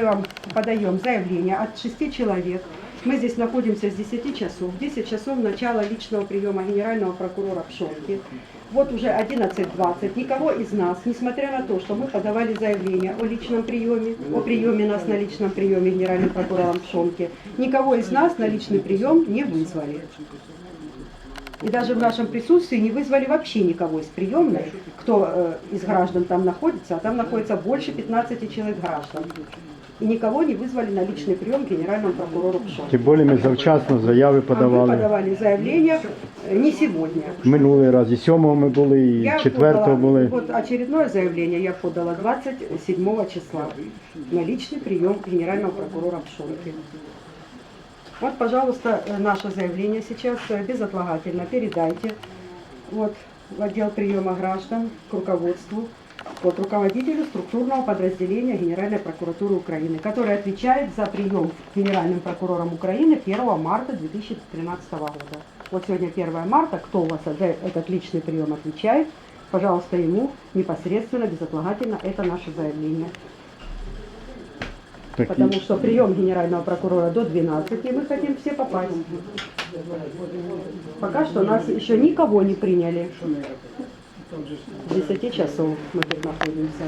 Мы вам подаем заявление от 6 человек. Мы здесь находимся с 10 часов. 10 часов начала личного приема генерального прокурора Пшонки. Вот уже 11.20. Никого из нас, несмотря на то, что мы подавали заявление о личном приеме, о приеме нас на личном приеме генеральным прокурором Пшонки, никого из нас на личный прием не вызвали. И даже в нашем присутствии не вызвали вообще никого из приемной, кто э, из граждан там находится, а там находится больше 15 человек граждан И никого не вызвали на личный прием к генеральному прокурору Пшонки. Тим більше ми завчасно заяви А мы подавали. подавали заявление э, не сегодня. Минулий раз і сьомого ми були, і Я четвертого подала, були. Вот очередное заявление я подала 27 числа на личный прием генерального прокурора Пшонки. Вот, пожалуйста, э, наше заявление сейчас э, безотлагательно передайте вот, в отдел приема граждан к руководству, вот, руководителю структурного подразделения Генеральной прокуратуры Украины, который отвечает за прием Генеральным прокурором Украины 1 марта 2013 года. Вот сегодня 1 марта, кто у вас за этот личный прием отвечает, пожалуйста, ему непосредственно, безотлагательно это наше заявление. Потому Такі. что прием генерального прокурора до 12, и мы хотим все попасть. Пока что нас еще никого не приняли. С 10 часов мы тут находимся.